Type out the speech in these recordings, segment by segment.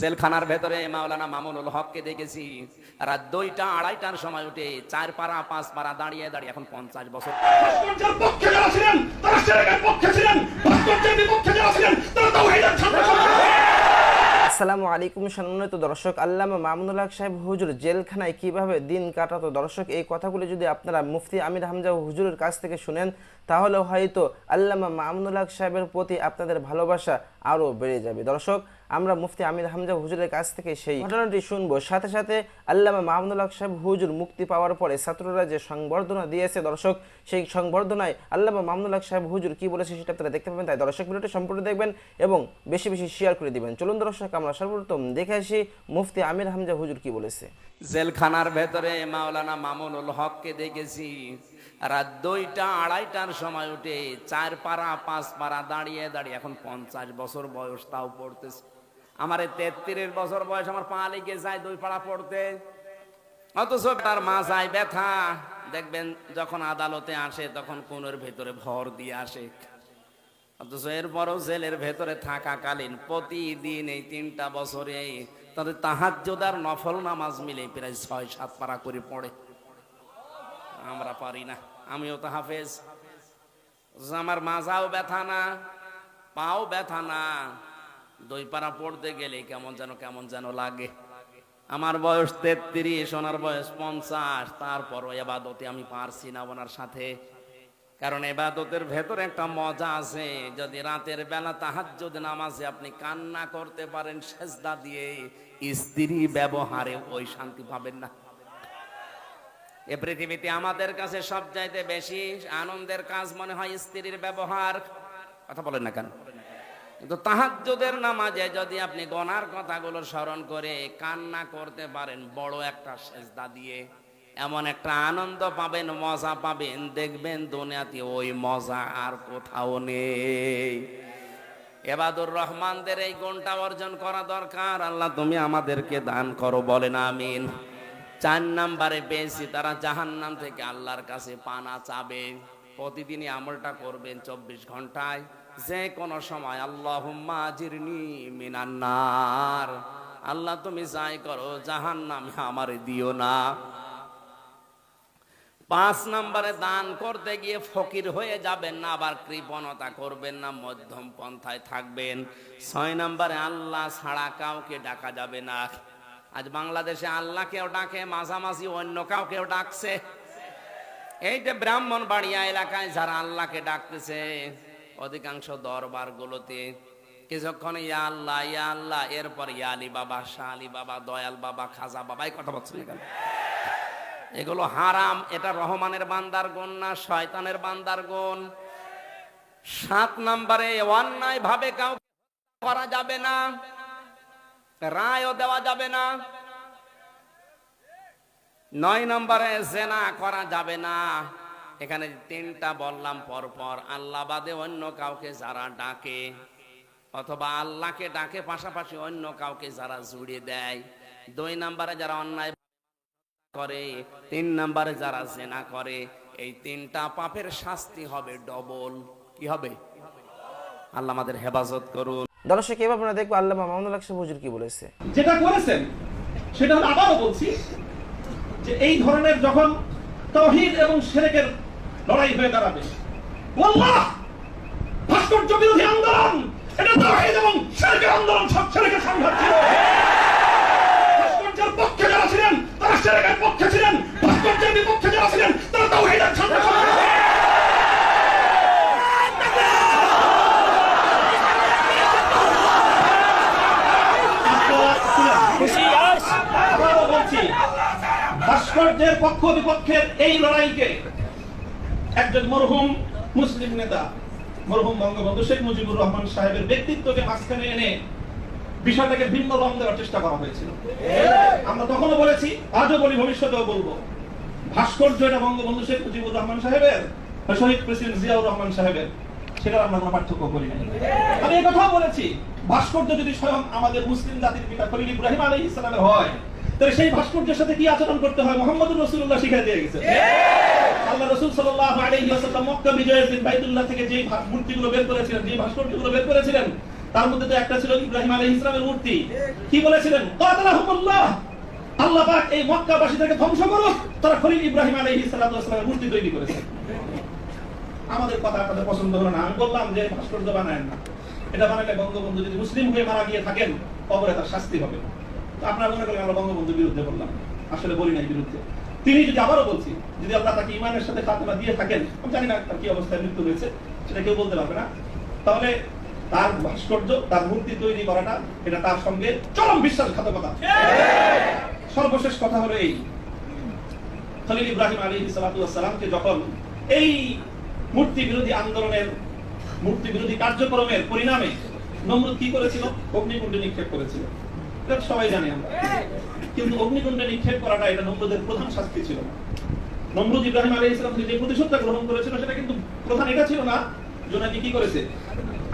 জেলখানার ভেতরে মাওলানা মামুনুল হককে দেখেছি। রাত দুইটা আড়াইটার সময় উঠে চার পাড়া পাঁচ পাড়া দাঁড়িয়ে দাঁড়িয়ে এখন পঞ্চাশ বছর। পক্ষে যারা ছিলেন তারা সেরেকের পক্ষে ছিলেন বিপক্ষে যারা ছিলেন তারা তাওহীদের ছাত্র আসসালামু আলাইকুম সম্মানিত দর্শক আল্লামা মামুনুল হক সাহেব হুজুর জেলখানায় কীভাবে দিন কাটাতো? দর্শক এই কথাগুলি যদি আপনারা মুফতি আমির হামজা হুজুরের কাছ থেকে শুনেন তাহলে হয়তো আল্লামা মামুনুল হক সাহেবের প্রতি আপনাদের ভালোবাসা আরও বেড়ে যাবে। দর্শক আমরা মুফতি আমির হামজা হুজুরের কাছ থেকে সেই ঘটনাটি শুনব। সাথে সাথে আল্লামা মাহমুদুল হক সাহেব হুজুর মুক্তি পাওয়ার পরে ছাত্ররা যে সংবর্ধনা দিয়েছে দর্শক, সেই সংবর্ধনায় আল্লামা মাহমুদুল হক সাহেব হুজুর কি বলেছে সেটা আপনারা দেখতে পাবেন। তাই দর্শক ভিডিওটি সম্পূর্ণ দেখবেন এবং বেশি বেশি শেয়ার করে দিবেন। চলুন দর্শক, আমরা সর্বপ্রথম দেখে আসি মুফতি আমির হামজা হুজুর কি বলেছে। জেলখানার ভেতরে মাওলানা মামুনুল হককে দেখেছি। রাত দুইটা, আড়াইটার সময় উঠে চার পাড়া, পাঁচ পাড়া দাঁড়িয়ে দাঁড়িয়ে, এখন পঞ্চাশ বছর বয়স, তাও পড়তেছে। আমার তেত্রিশ বছর বয়স, আমার পা লেগে যায় দুই পাড়া পড়তে। অথচ তার মাথায় ব্যথা। দেখবেন যখন আদালতে আসে, তখন কোনের ভেতরে ভর দিয়ে আসে। অথচ এরপরও জেলের ভেতরে থাকাকালীন প্রতিদিন এই তিনটা বছরে তাদের তাহাজ্জুদার নফল নামাজ মিলে প্রায় ছয়, সাত পারা করে পড়ে। আমরা পারি না, আমিও তো হাফেজ। আমার মাজাও ব্যথা না, পাও ব্যথা না। দুই পারা পড়তে গেলে কেমন যেন কেমন যেন লাগে। আমার বয়স তেত্রিশ, ওনার বয়স পঞ্চাশ, তারপরও এবাদতে আমি পারছি না ওনার সাথে। কারণ এবাদতের ভেতরে একটা মজা আছে, যদি রাতের বেলা তাহাজ্জুদ নামাজে আপনি কান্না করতে পারেন সেজদা দিয়ে, স্ত্রী ব্যবহারে ওই শান্তি পাবেন না। এ পৃথিবীতে আমাদের কাছে সব চাইতে বেশি আনন্দের কাজ মনে হয় স্ত্রীর ব্যবহার। কথা বলেন না কেন? কিন্তু তাহাজ্জুদের নামাজে যদি আপনি গনার কথাগুলো স্মরণ করে কান্না করতে পারেন, বড় একটা সেজদা দিয়ে এমন একটা আনন্দ পাবেন, মজা পাবেন। দেখবেন দুনিয়াতে ওই মজা আর কোথাও নেই। এবাদুর রহমানদের এই গুণটা অর্জন করা দরকার। আল্লাহ তুমি আমাদেরকে দান করো, বলেন আমিন। চার নাম্বারে পেয়েছি, তারা জাহান্নাম থেকে আল্লাহর কাছে পানা চাবে। প্রতিদিনই আমলটা করবেন চব্বিশ ঘন্টায়। যে কোনো সময় আল্লাহ মিনান্নার আল্লাহ তুমি যাই করো, জাহান্নাম আমার দিও না। পাঁচ নম্বরে দান করতে গিয়ে ফকির হয়ে যাবেন না, আবার কৃপণতা করবেন না, মধ্যম পন্থায় থাকবেন। ছয় নম্বরে, আল্লাহ ছাড়া কাউকে ডাকা যাবে না। আজ বাংলাদেশে আল্লাহকেও ডাকে, মাঝামাঝি অন্য কাউকেও ডাকছে। এই যে ব্রাহ্মণ বাড়িয়া এলাকায় যারা আল্লাহকে ডাকতেছে অধিকাংশ দরবার গুলোতে কিছুক্ষণ ইয়া আল্লাহ ইয়া আল্লাহ, এরপর ইয়া আলী বাবা শাহ আলী বাবা দয়াল বাবা, খাজা বাবা, এই কথা বলছেন কেন? এগুলো হারাম, এটা রহমানের বান্দার গুণ না, শয়তানের বান্দার গুণ। সাত নম্বরে অন্যায় ভাবে কাউকে করা যাবে না, রায়ও দেওয়া যাবে না। নয় নম্বরে, জেনা করা যাবে না। এখানে তিনটা বললাম পরপর আল্লাহ বাদে অন্য কাউকে যারা ডাকে অথবা আল্লাহকে ডাকে পাশাপাশি অন্য কাউকে যারা জুড়ে দেয়। দুই নম্বরে যারা অন্যায় করে তিন নম্বরে যারা জেনা করে এই তিনটা পাপের শাস্তি হবে ডবল। কি হবে? আল্লাহ আমাদের হেফাজত করুন। দর্শক এবার আমরা দেখব আল্লামা মামুনুল হক হুজুর কি বলেছে? যেটা করেছেন সেটা আবারও বলছি যে এই ধরনের যখন তৌহিদ এবং সেরেকের লড়াই হয়ে দাঁড়াবে। আল্লাহ ভাস্কর্য বিরোধী আন্দোলন! এটা তৌহিদ এবং আন্দোলন সব সেরেকের সংঘাত ছিল ভাস্কর্যের পক্ষে যারা ছিলেন তারা পক্ষে ছিলেন। ভাস্কর্যের বিপক্ষে যারা ছিলেন তারা তৌহিদের ছাত্র সংঘাত ভাস্কর্যের পক্ষ বিপক্ষের এই লড়াইকে একজন মরহুম মুসলিম নেতা, মরহুম বঙ্গবন্ধু শেখ মুজিবুর রহমান সাহেবের ব্যক্তিত্বকে মাঝখানে এনে বিষয়টাকে ভিন্ন রং দেওয়ার চেষ্টা করা হয়েছিল। আমরা তখনও বলেছি, আজও বলি, ভবিষ্যতেও বলব। ভাস্কর্য এটা বঙ্গবন্ধু শেখ মুজিবুর রহমান সাহেবের শহীদ প্রেসিডেন্ট জিয়াউর রহমান সাহেবের। সেটা আমরা কোনো পার্থক্য করি নাই। আমি এই কথাও বলেছি, ভাস্কর্য যদি স্বয়ং আমাদের মুসলিম জাতির পিতা খলিল ইব্রাহিম আলী ইসলামের হয়, তাহলে সেই ভাস্কর্যের সাথে কি আচরণ করতে হয়? মোহাম্মদ রসুল্লাহ শিখাই দিয়ে গেছে। আল্লাহ মক্কা বিজয়ের দিন বাইতুল্লাহ থেকে যে মূর্তিগুলো বের করেছিলেন যে ভাস্কর্যগুলো বের করেছিলেন, তার মধ্যে তো একটা ছিল ইব্রাহিম মূর্তি। কি বলেছিলেন? কাতালাহুমুল্লাহ। আল্লাহ পাক এই মক্কাবাসীদেরকে ধ্বংস করুক। তারা খলিল ইব্রাহিম মূর্তি তৈরি করেছে। আমাদের কথা আপনাদের পছন্দ হলো না। আমি বললাম যে ভাস্কর্য না। এটা বানালে বঙ্গবন্ধু যদি মুসলিম হয়ে মারা গিয়ে থাকেন, কবরে তার শাস্তি হবে। তো আপনারা মনে করেন আমরা বঙ্গবন্ধুর বিরুদ্ধে বললাম আসলে বলি নাই বিরুদ্ধে। তিনি যদি আবারও বলছি যদি আল্লাহ তাকে ইমানের সাথে খাতনা দিয়ে থাকেন, আমি জানি না তার কি অবস্থায় মৃত্যু হয়েছে, সেটা কেউ বলতে পারবে না। তাহলে তার ভাস্কর্য, তার মূর্তি তৈরি করাটা, এটা তার সঙ্গে চরম বিশ্বাসঘাতকতা। সর্বশেষ কথা হলো এই। খলিল ইব্রাহিম আলী সালাতামকে যখন এই মূর্তি বিরোধী আন্দোলনের, মূর্তি বিরোধী কার্যক্রমের পরিণামে নমরুদ কি করেছিল? অগ্নিকুণ্ডে নিক্ষেপ করেছিল। সবাই কিন্তু অগ্নিকুণ্ডে নিক্ষেপ করাটা এটা প্রধান শাস্তি ছিল। ইব্রাহিম আলী ইসলাম যে প্রতিশোধটা গ্রহণ করেছিল, সেটা কিন্তু প্রধান এটা ছিল না কি করেছে?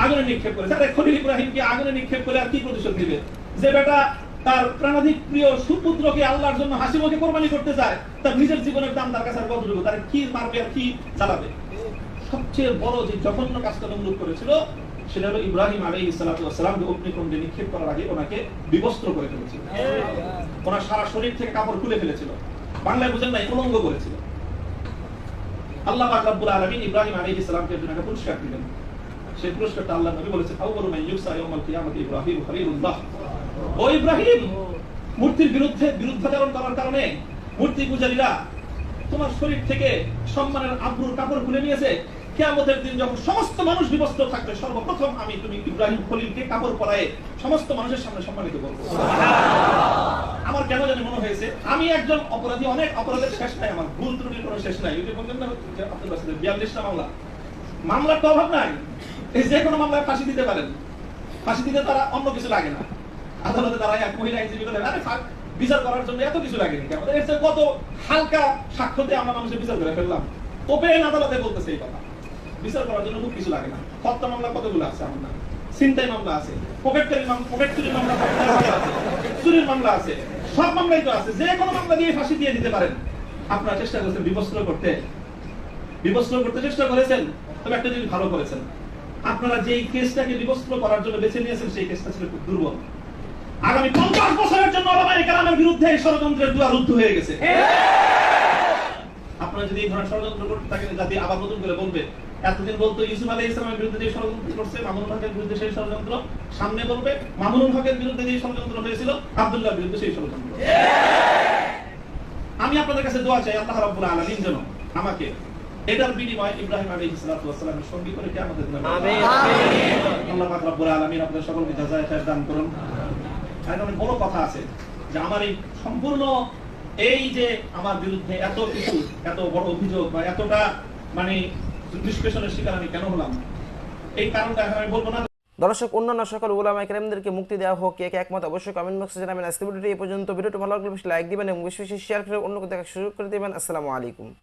আগুনে নিক্ষেপ করেছে। আরে খলিল ইব্রাহিমকে আগুনে নিক্ষেপ করে আর কি প্রতিশোধ দিবে যে বেটা তার প্রাণাধিক প্রিয় সুপুত্রকে আল্লাহর জন্য হাসি মুখে কোরবানি করতে চায় তার নিজের জীবনের দাম তার কাছে আর কতটুকু? তার কি মারবে আর কি চালাবে? সবচেয়ে বড় যে জঘন্য কাজটা নমরুদ করেছিল সেটা হলো ইব্রাহিম অগ্নিকুণ্ডে নিক্ষেপ করার আগে ওনাকে বিবস্ত্র করে ফেলেছিল। ওনার সারা শরীর থেকে কাপড় খুলে ফেলেছিল। বাংলায় বুঝেন নাই উলঙ্গ করেছিল। আল্লাহ আলামিন ইব্রাহিম আলাইহিস সালামকে জন্য একটা পুরস্কার দিলেন। সেই পুরস্কারটা আল্লাহ নবী ইয়াউমাল ইব্রাহিম খলিলুল্লাহ। ও ইব্রাহিম, মূর্তির বিরুদ্ধে বিরুদ্ধাচরণ করার কারণে মূর্তি পূজারীরা তোমার শরীর থেকে সম্মানের আব্রুর কাপড় খুলে নিয়েছে। কিয়ামতের দিন যখন সমস্ত মানুষ বিবস্ত্র থাকবে সর্বপ্রথম আমি তুমি ইব্রাহিম খলিলকে কাপড় পরায়ে সমস্ত মানুষের সামনে সম্মানিত করব। আমার কেন জানি মনে হয়েছে আমি একজন অপরাধী অনেক অপরাধের শেষ নাই আমার ভুল ত্রুটির কোনো শেষ নাই। ওই যে বললেন না আব্দুল বাসিদের বিয়াল্লিশটা মামলা। মামলার তো অভাব নাই। এই যে কোনো মামলায় ফাঁসি দিতে পারেন। ফাঁসি দিতে তারা অন্য কিছু লাগে না। আদালতে তারা এক মহিলা আইনজীবী করে আরে বিচার করার জন্য এত কিছু লাগেনি এর চেয়ে কত হালকা সাক্ষ্যতে আমরা মানুষের বিচার করে ফেললাম। ওপেন আদালতে বলতেছে এই কথা। বিচার করার জন্য খুব কিছু লাগে না। হত্যা মামলা কতগুলো আছে আমার নামে? ছিনতাই মামলা আছে পকেটকারী মামলা পকেট চুরির মামলা আছে, চুরির মামলা আছে সব মামলাই তো আছে যে কোনো মামলা দিয়ে ফাঁসি দিয়ে দিতে পারেন। আপনারা চেষ্টা করেছেন বিবস্ত্র করতে। বিবস্ত্র করতে চেষ্টা করেছেন তবে একটা জিনিস ভালো করেছেন। আপনারা যেই কেসটাকে বিবস্ত্র করার জন্য বেছে নিয়েছেন সেই কেসটা ছিল খুব দুর্বল। আগামী পঞ্চাশ বছরের জন্য ওলামায়ে কেরামের বিরুদ্ধে এই ষড়যন্ত্রের দুয়ার রুদ্ধ হয়ে গেছে। আপনারা যদি এই ধরনের ষড়যন্ত্র করতে থাকেন জাতি আবার নতুন করে বলবে এতদিন বলতো ইউসুফ আলী ইসলামের বিরুদ্ধে যে ষড়যন্ত্র করছে মামুনুল হকের বিরুদ্ধে সেই ষড়যন্ত্র। সামনে বলবে মামুনুল হকের বিরুদ্ধে যে ষড়যন্ত্র হয়েছিল আব্দুল্লাহর বিরুদ্ধে সেই ষড়যন্ত্র। আমি আপনাদের কাছে দোয়া চাই আল্লাহ রাব্বুল আলামিন যেন আমাকে এটার বিনিময়ে ইব্রাহিম আলাইহিস সালাতু ওয়াস সালামের সঙ্গী করে কিয়ামতের দিনে আমিন। আল্লাহ পাক রব্বুল আলামিন আপনাদের সকলকে জাযায়ে খায়ের দান করুন। আর অনেক বড় কথা আছে যে আমার এই সম্পূর্ণ এই যে আমার বিরুদ্ধে এত কিছু এত বড় অভিযোগ বা এতটা মানে নিষ্পেষণের শিকার আমি কেন হলাম? এই কারণটা আমি বলব না। দর্শক, অন্যান্য সকল ওলামা ক্রেমদেরকে মুক্তি দেওয়া হোক, কে একমত অবশ্যই কমেন্ট বক্সে জানাবেন। আজকে ভিডিওটি এই পর্যন্ত। ভিডিওটি ভালো লাগলে লাইক দিবেন এবং বেশি বেশি শেয়ার করে অন্যকে দেখার সুযোগ করে দেবেন। আসসালামু আলাইকুম।